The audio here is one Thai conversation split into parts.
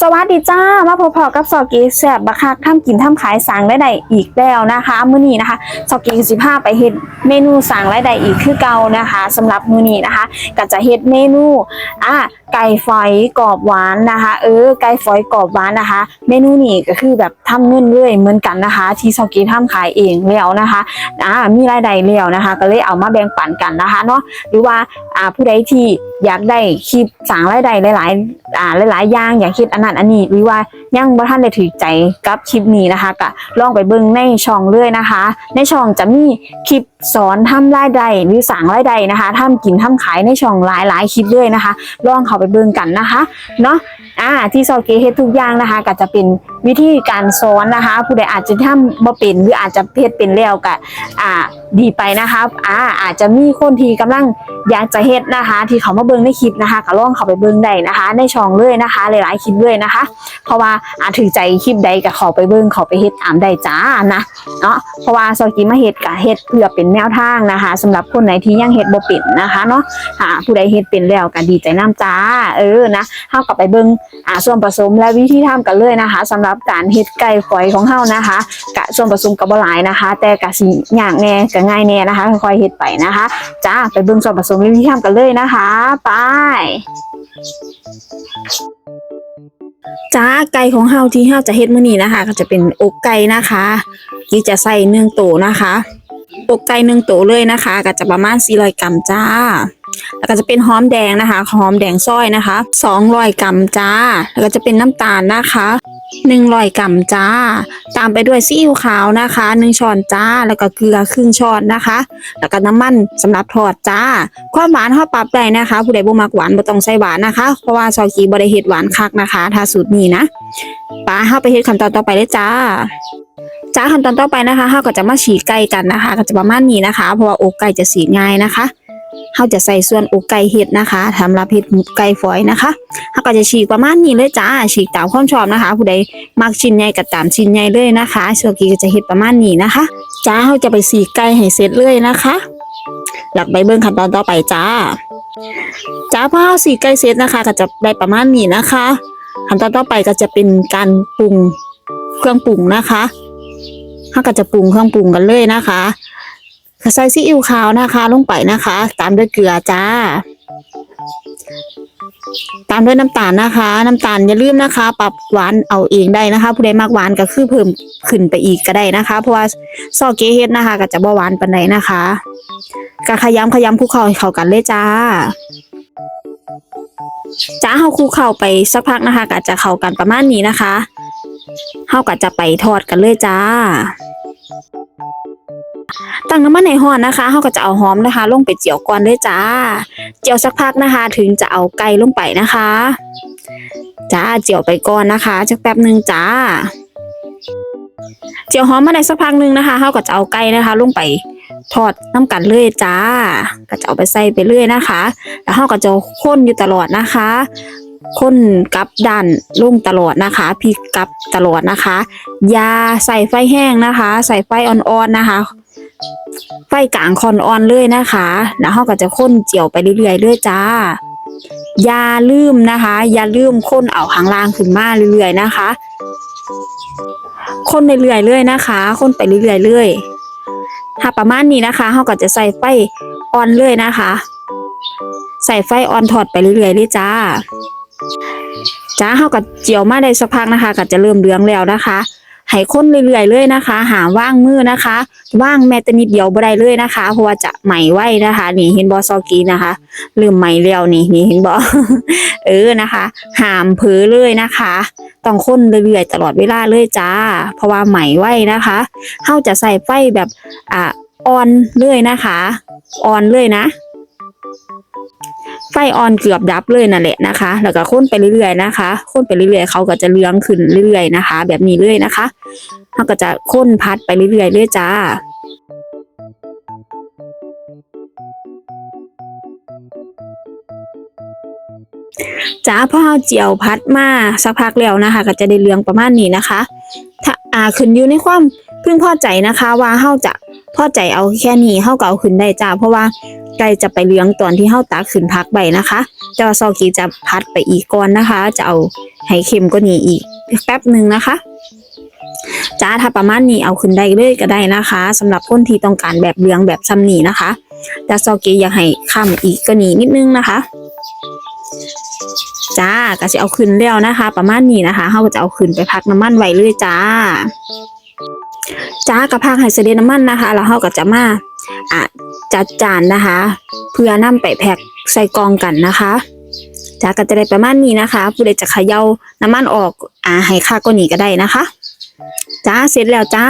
สวัสดีจ้า มาพบๆกับซอกีแสบบักคักทำกินทำขายสั่งได้ใดอีกแล้วนะคะ มื้อนี้นะคะซอกีสิพาไปเฮ็ดเมนูสั่งได้ใดอีกคือเก่านะคะสำหรับมื้อนี้นะคะ ก็จะเฮ็ดเมนูอ่าไก่ฝอยกรอบหวานนะคะ เออไก่ฝอยกรอบหวานนะคะ เมนูนี้ก็คือแบบทำเงินเรื่อยเหมือนกันนะคะ ที่ซอกีทำขายเองแล้วนะคะอ่ามีรายได้แล้วนะคะ ก็เลยเอามาแบ่งปันกันนะคะเนาะหรือว่าอ่าผู้ใดที่อยากได้คลิปสั่งรายได้หลายๆอ่าหลายๆอย่างอยากคิดอันนั้นอันนี้หรือว่า ยังบ่ท่านได้ถือใจกับคลิปนี้นะคะก็ลองไปเบิ่งในช่องเลยนะคะ ในช่องจะมีคลิปสอนทำรายได้หรือสั่งรายได้นะคะทำกินทำขายในช่องหลายๆคลิปเลยนะคะ ลองเข้าไปเบิ่งกันนะคะเนาะอ่าที่ซอเกเฮ็ดทุกอย่างนะคะ ก็จะเป็นวิธีการสอนนะคะ ผู้ใดอาจจะทำบ่เป็นหรืออาจจะเฮ็ดเป็นแล้วก็อ่า ดีไปนะคะอ่าอาจจะมีคนที่กำลังอยากจะเฮ็ดนะคะ ที่เขามาเบิ่งในคลิปนะคะก็ลองเขาไปเบิ่งได้นะคะ ในช่องเลยนะคะ หลายๆคลิปเลยนะคะ เพราะว่าอาถือใจคลิปใดก็เขาไปเบิ่งเขาไปเฮ็ดตามได้จ้านะเนาะเพราะว่าซอกีมาเฮ็ดก็เฮ็ดเพื่อเป็นแนวทางนะคะสำหรับคนไหนที่ยังเฮ็ดบ่เป็นนะคะเนาะอ่าผู้ใดเฮ็ดเป็นแล้วก็ดีใจนํจ้าเออนะเฮาก็ไปเบิ่งอ่าส่วนผสมและวิธีทำกันเลยนะคะสำหรับการเฮ็ดไก่ฝอยของเฮานะคะกะส่วนผสมก็บ่หลายนะคะ แต่ก็สิยากแน่ก็ง่ายแน่นะคะ ค่อยๆเฮ็ดไปนะคะจ้าไปเบิ่งส่วนผสมและวิธีทำกันเลยนะคะไปจ้าไก่ของเฮาที่เฮาจะเฮ็ดมื้อนี้นะคะ ก็จะเป็นอกไก่นะคะที่จะใส่เนื้อโตนะคะอกไก่เนื้อโตเลยนะคะ ก็จะประมาณ400กรัมจ้า แล้วก็จะเป็นหอมแดงนะคะหอมแดงซอยนะคะ200กรัมจ้า แล้วก็จะเป็นน้ำตาลนะคะ 100กรัมจ้า ตามไปด้วยซีอิ๊วขาวนะคะ 1 ช้อนจ้า แล้วก็เกลือครึ่งช้อนนะคะ แล้วก็น้ำมันสำหรับทอดจ้า ความหวานเฮาปรับได้นะคะ ผู้ใดบ่มักหวานบ่ต้องใส่หวานนะคะ เพราะว่าซอยกีบ่ได้เฮ็ดหวานคักนะคะ ถ้าสูตรนี้นะป้าเฮาไปเฮ็ดขั้นตอนต่อไปเลยจ้าจ้าขั้นตอนต่อไปนะคะเฮาก็จะมาฉีกไก่กันนะคะ ก็จะประมาณนี้นะคะ เพราะว่าอกไก่จะสีง่ายนะคะ เฮาจะใส่ส่วนอกไก่เฮ็ดนะคะสำหรับเฮ็ดไก่ฝอยนะคะเฮาก็จะฉีกประมาณนี้เลยจ้าฉีกตามความชอบนะคะ ผู้ใดมักชิ้นใหญ่ก็ตามชิ้นใหญ่เลยนะคะซอยกีก็จะเฮ็ดประมาณนี้นะคะจ้าเฮาจะไปสีไก่ให้เสร็จเลยนะคะหลักไปเบิ่งขั้นตอนต่อไปจ้าจ้าพอเฮาสีไก่เสร็จนะคะ ก็จะได้ประมาณนี้นะคะขั้นตอนต่อไปก็จะเป็นการปรุงเครื่องปรุงนะคะเฮาก็จะปรุงเครื่องปรุงกันเลยนะคะ ก็ใส่ซีอิ๊วขาวนะคะ ลงไปนะคะ ตามด้วยเกลือจ้า ตามด้วยน้ำตาลนะคะ น้ำตาลอย่าลืมนะคะ ปรับหวานเอาเองได้นะคะ ผู้ใดมากหวานก็คือเพิ่มขึ้นไปอีกก็ได้นะคะ เพราะว่าซอเกเฮ็ดนะคะ ก็จะบ่หวานปานใดนะคะก็ขยำขยำคลุกเข้าให้เข้ากันเลยจ้าจ้าเฮาคลุกเข้าไปสักพักนะคะก็จะเข้ากันประมาณนี้นะคะเฮาก็จะไปทอดกันเลยจ้า ตั้งน้ำมันในห้อนนะคะเฮาก็จะเอาหอมนะคะ ลงไปเจียวก่อนเลยจ้า เจียวสักพักนะคะ ถึงจะเอาไก่ลงไปนะคะจ้าเจียวไปก่อนนะคะจักแป๊บหนึ่งจ้า เจียวหอมมาได้สักพักหนึ่งนะคะเฮาก็จะเอาไก่นะคะ ลงไปทอดน้ำกันเลยจ้า ก็จะเอาไปใส่ไปเรื่อยนะคะ แล้วเฮาก็จะค้นอยู่ตลอดนะคะ ค้นกลับด้านลงตลอดนะคะพลิกกลับตลอดนะคะยาใส่ไฟแห้งนะคะ ใส่ไฟอ่อนๆนะคะ ไฟกลางคอนอ่อนเลยนะคะแล้วเฮาก็จะค้นเจียวไปเรื่อยๆเลยจ้าอย่าลืมนะคะ อย่าลืมค้นเอาข้างล่างขึ้นมาเรื่อยๆนะคะ ค้นเรื่อยๆเลยนะคะ ค้นไปเรื่อยๆเลยถ้าประมาณนี้นะคะเฮาก็จะใส่ไฟอ่อนเลยนะคะ ใส่ไฟอ่อนทอดไปเรื่อยๆเลยจ้า จ้าเฮาก็เจียวมาได้สักพักนะคะก็จะเริ่มเหลืองแล้วนะคะให้คนเรื่อยๆเลยนะคะ หาว่างมือนะคะ ว่างแม้แต่นิดเดียวบ่ได้เลยนะคะ เพราะว่าจะไหม้ไว้นะคะ นี่เห็นบอซอกีนะคะเริ่มไหม้แล้วนี่นี่เห็นบอเออนะคะหามเผลอเลยนะคะ ต้องคนเรื่อยๆตลอดเวลาเลยจ้า เพราะว่าไหม้ไว้นะคะเฮาจะใส่ไฟแบบอ่าออนเลยนะคะอ่อนเลยนะ ไฟอ่อนเกือบดับเลยนั่นแหละนะคะ แล้วก็ค้นไปเรื่อยๆนะคะค้นไปเรื่อยๆเขาก็จะเลื้องขึ้นเรื่อยๆนะคะ แบบนี้เลยนะคะเขาก็จะค้นพัดไปเรื่อยๆเลยจ้าจ้าพอเจียวพัดมาสักพักแล้วนะคะ ก็จะได้เรืองประมาณนี้นะคะ ถ้าอ่าขึ้นอยู่ในความพึงพอใจนะคะ ว่าเฮาจะพอใจเอาแค่นี้เฮาก็เอาขึ้นได้จ้าเพราะว่า ไก่จะไปเลี้ยงตอนที่เฮาตักขึ้นพักใบนะคะแต่ว่าซอกีจะพัดไปอีกก่อนนะคะ จะเอาให้เค็มกว่านี้อีกแป๊บหนึ่งนะคะจ้าถ้าประมาณนี้เอาขึ้นได้เลยก็ได้นะคะสำหรับคนที่ต้องการแบบเลี้ยงแบบซ้ำหนีนะคะแต่ซอกีอยากให้ข้ามอีกก็นี้นิดนึงนะคะจ้าก็จะเอาขึ้นแล้วนะคะ ประมาณนี้นะคะเราก็จะเอาขึ้นไปพักน้ำมันไว้เลยจ้าจ้ากับพักให้เสด็จน้ำมันนะคะ แล้วเราก็จะมา อะจัดจานนะคะ เพื่อนำไปแพ็คใส่กล่องกันนะคะจ้าก็จะได้ประมาณนี้นะคะผู้ใดจะเขย่าน้ำมันออกอ่าให้ค่าก็หนีก็ได้นะคะจ้าเสร็จแล้วจ้า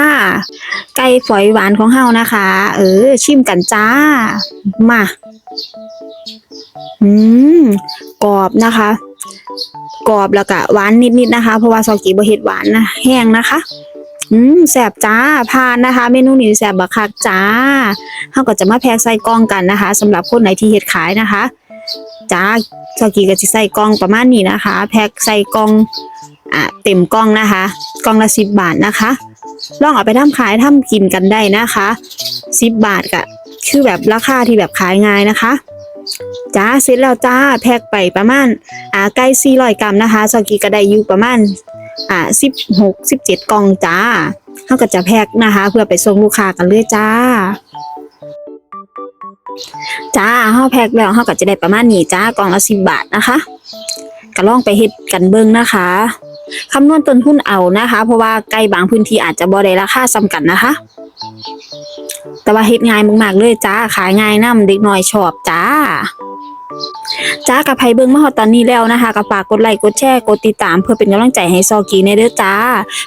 ไก่ฝอยหวานของเฮานะคะ เออ ชิมกันจ้า มาอืมกรอบนะคะกรอบแล้วก็หวานนิดๆนะคะ เพราะว่าซอกีบ่เฮ็ดหวานนะแห้งนะคะ อืมแซบจ้าพานนะคะ เมนูนี้แซบบักคักจ้าเฮาก็จะมาแพ็คใส่กล่องกันนะคะสำหรับคนไหนที่เฮ็ดขายนะคะจ้าซอกีก็สิใส่กล่องประมาณนี้นะคะ แพ็คใส่กล่องอะเต็มกล่องนะคะกล่องละ10บบาทนะคะ ลองเอาไปทำขายทำกินกันได้นะคะ10บาทก็คือแบบราคาที่แบบขายง่ายนะคะ จ้าเสร็จแล้วจ้าแพ็คไปประมาณ อ่าใกล้400กรัมนะคะสกีก็ได้อยู่ประมาณ อ่า16 17กล่องจ้าเฮาก็จะแพ็คนะคะ เพื่อไปส่งลูกค้ากันเลยจ้า จ้าเฮาแพ็คแล้วเฮาก็จะได้ประมาณนี้จ้ากล่องละ10บาทนะคะก็ลองไปเฮ็ดกันเบิ่งนะคะคำนวณต้นทุนเอานะคะ เพราะว่าไก่บางพื้นที่อาจจะบ่ได้ราคาซ้ำกันนะคะ แต่ว่าเฮ็ดง่ายมากๆเลยจ้าขายง่ายนํเด็กน้อยชอบจ้าจ้ากับไพเบิ้งมาฮอดตอนนี้แล้วนะคะกับฝากกดไลค์กดแชร์กดติดตามเพื่อเป็นกำลังใจให้ซอกีในเด้อจ้า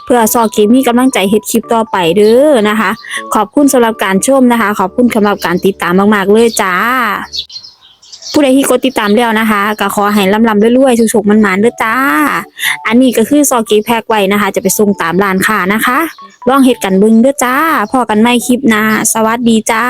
เพื่อซอกีมีกำลังใจเฮ็ดคลิปต่อไปเด้อนะคะ ขอบคุณสำหรับการชมนะคะ ขอบคุณสำหรับการติดตามมากๆเลยจ้า ผู้ใดที่กดติดตามแล้วนะคะก็ขอให้ลำลำเรื่อยๆสุกๆมันหมานเด้อจ้า อันนี้ก็คือซอกีแพ็กไว้นะคะ จะไปส่งตามร้านค้านะคะลองเห็ดกันบึงเด้อจ้าพอกันไม่คลิปนะสวัสดีจ้า